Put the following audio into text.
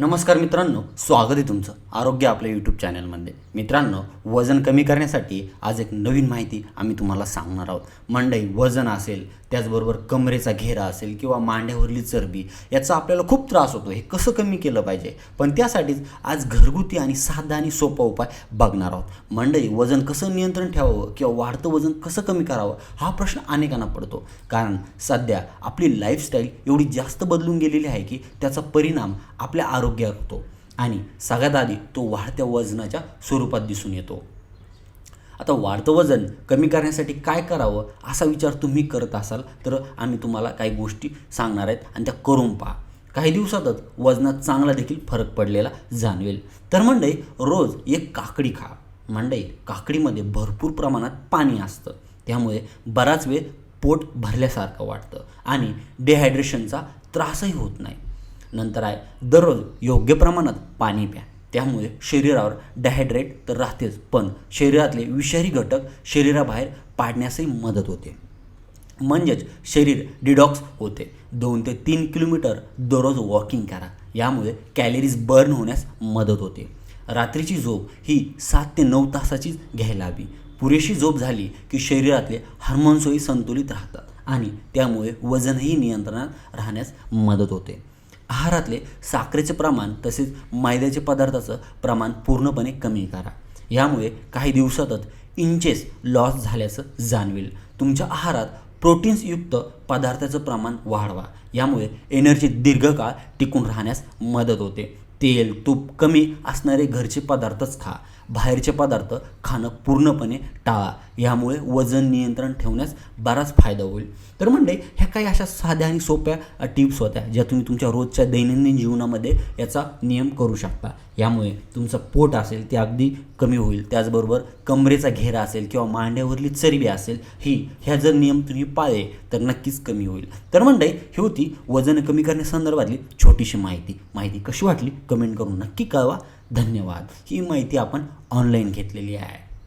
नमस्कार मित्रांनो स्वागत आहे तुमचं आरोग्य आपल्या यूट्यूब चॅनलमध्ये मित्रांनो वजन कमी करण्यासाठी आज एक नवीन माहिती आम्ही तुम्हाला सांगणार आहोत. मंडई वजन असेल त्याचबरोबर कमरेचा घेरा असेल किंवा मांड्यावरली चरबी याचा आपल्याला खूप त्रास होतो. हे कसं कमी केलं पाहिजे? पण त्यासाठीच आज घरगुती आणि साधा आणि सोपा उपाय बघणार आहोत. मंडई वजन कसं नियंत्रण ठेवावं किंवा वाढतं वजन कसं कमी करावं हा प्रश्न अनेकांना पडतो. कारण सध्या आपली लाईफस्टाईल एवढी जास्त बदलून गेलेली आहे की त्याचा परिणाम आपल्या आरोग्यावर होतो. आणि सगळ्यात आधी तो वाढत्या वजनाच्या स्वरूपात दिसून येतो. आता वाढतं वजन कमी करण्यासाठी काय करावं असा विचार तुम्ही करत असाल तर आम्ही तुम्हाला काही गोष्टी सांगणार आहेत आणि त्या करून पहा. काही दिवसातच वजनात चांगला देखील फरक पडलेला जाणवेल. तर मंडई रोज एक काकडी खा. मंडई काकडीमध्ये भरपूर प्रमाणात पाणी असतं. त्यामुळे बराच वेळ पोट भरल्यासारखं वाटतं आणि डिहायड्रेशनचा त्रासही होत नाही. नंतर आहे दररोज योग्य प्रमाणात पाणी प्या. त्यामुळे शरीरावर डायहायड्रेट तर राहतेच पण शरीरातले विषारी घटक शरीराबाहेर पाडण्यासही मदत होते. म्हणजेच शरीर डिडॉक्स होते. दोन ते तीन किलोमीटर दररोज वॉकिंग करा. यामुळे कॅलरीज बर्न होण्यास मदत होते. रात्रीची झोप ही सात ते नऊ तासाचीच घ्यायला हवी. पुरेशी झोप झाली की शरीरातले हार्मोन्सही संतुलित राहतात आणि त्यामुळे वजनही नियंत्रणात राहण्यास मदत होते. आहारातले साखरेचे प्रमाण तसेच मैद्याचे पदार्थाचं प्रमाण पूर्णपणे कमी करा. यामुळे काही दिवसातच इंचेस लॉस झाल्याचं जाणवेल. तुमच्या आहारात प्रोटीन्सयुक्त पदार्थाचं प्रमाण वाढवा. यामुळे एनर्जी दीर्घकाळ टिकून राहण्यास मदत होते. तेल तूप कमी असणारे घरचे पदार्थच खा. बाहेरचे पदार्थ खाणं पूर्णपणे टाळा. यामुळे वजन नियंत्रण ठेवण्यास बराच फायदा होईल. तर म्हणजे ह्या काही अशा साध्या आणि सोप्या टिप्स होत्या ज्या तुम्ही तुमच्या रोजच्या दैनंदिन जीवनामध्ये याचा नियम करू शकता. यामुळे तुमचं पोट असेल ते अगदी कमी होईल. त्याचबरोबर कमरेचा घेरा असेल किंवा मांड्यावरली चरबी असेल ही ह्या जर नियम तुम्ही पाळले तर नक्कीच कमी होईल. तर म्हणजे ही होती वजन कमी करण्यासंदर्भातली छोटीशी माहिती. माहिती कशी वाटली? कमेंट करून नक्की कळवा. धन्यवाद. ही माहिती आपण ऑनलाईन घेतलेली आहे.